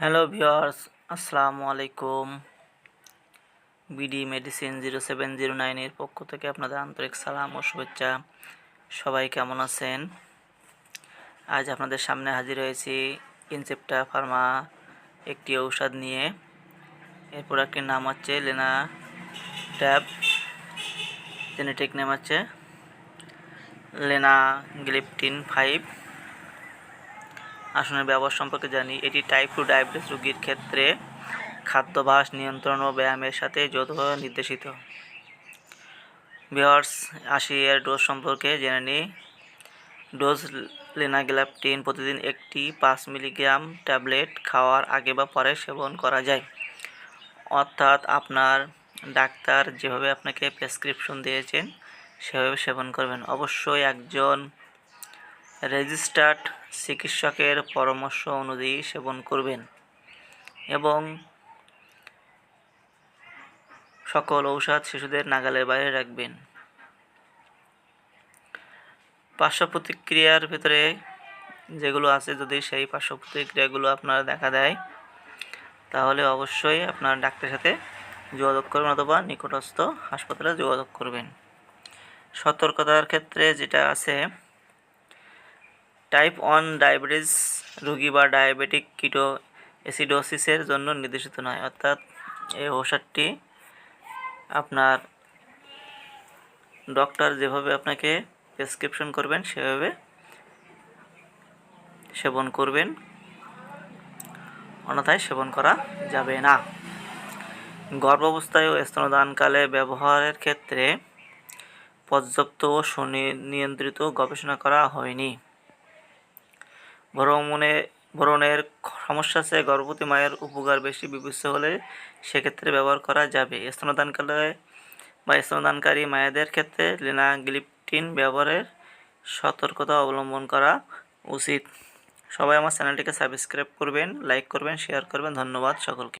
Hello viewers আসসালামু আলাইকুম। BD medicine zero seven zero নাইনের পক্ষ থেকে আপনাদের আন্তরিক সালাম ও শুভেচ্ছা। সবাই কেমন আছেন? আজ আপনাদের সামনে হাজির হয়েছি ইনসেপ্টা ফার্মা একটি ঔষধ নিয়ে। এর প্রোডাক্টের নাম হচ্ছে লেনা ট্যাব জেনেটিক নেম হচ্ছে লেনা গ্লিপটিন ফাইভ আসনের ব্যবহার সম্পর্কে জানি। এটি টাইপ টু ডায়াবেটিস রোগীর ক্ষেত্রে খাদ্যাভ্যাস, নিয়ন্ত্রণ ও ব্যায়ামের সাথে যৌথভাবে নির্দেশিত। বিহার্স আশি এর ডোজ সম্পর্কে জেনে নিই। ডোজ লেনাগ্ল্যাপটিন প্রতিদিন একটি পাঁচ মিলিগ্রাম ট্যাবলেট খাওয়ার আগে বা পরে সেবন করা যায়। অর্থাৎ আপনার ডাক্তার যেভাবে আপনাকে প্রেসক্রিপশন দিয়েছেন, সেভাবে সেবন করবেন। অবশ্যই একজন রেজিস্টার্ড চিকিৎসকের পরামর্শ অনুযায়ী সেবন করবেন এবং সকল ঔষধ শিশুদের নাগালের বাইরে রাখবেন। পার্শ্ব প্রতিক্রিয়ার ভেতরে যেগুলো আছে, যদি সেই পার্শ্ব প্রতিক্রিয়াগুলো আপনার দেখা দেয়, তাহলে অবশ্যই আপনার ডাক্তারের সাথে যোগাযোগ করবেন অথবা নিকটস্থ হাসপাতালে যোগাযোগ করবেন। সতর্কতার ক্ষেত্রে যেটা আছে টাইপ ওয়ান ডায়াবেটিস রোগী বা ডায়াবেটিক কিটো অ্যাসিডোসিসের জন্য নির্দেশিত নয়। অর্থাৎ এই ঔষধটি আপনার ডক্টর যেভাবে আপনাকে প্রেসক্রিপশন করবেন, সেভাবে সেবন করবেন। অন্যথায় সেবন করা যাবে না। গর্ভাবস্থায় ও স্তনদানকালে ব্যবহারের ক্ষেত্রে পর্যাপ্ত ও সুনিয়ন্ত্রিত গবেষণা করা হয়নি। ভ্রমণে ভ্রণের সমস্যা আছে, গর্ভবতী মায়ের উপকার বেশি বিবেচ্য হলে সেক্ষেত্রে ব্যবহার করা যাবে। স্তনদানকালে বা স্তনদানকারী মায়েদের ক্ষেত্রে লিনা লিনাগ্লিপটিন ব্যবহারের সতর্কতা অবলম্বন করা উচিত। সবাই আমার চ্যানেলটিকে সাবস্ক্রাইব করবেন, লাইক করবেন, শেয়ার করবেন। ধন্যবাদ সকলকে।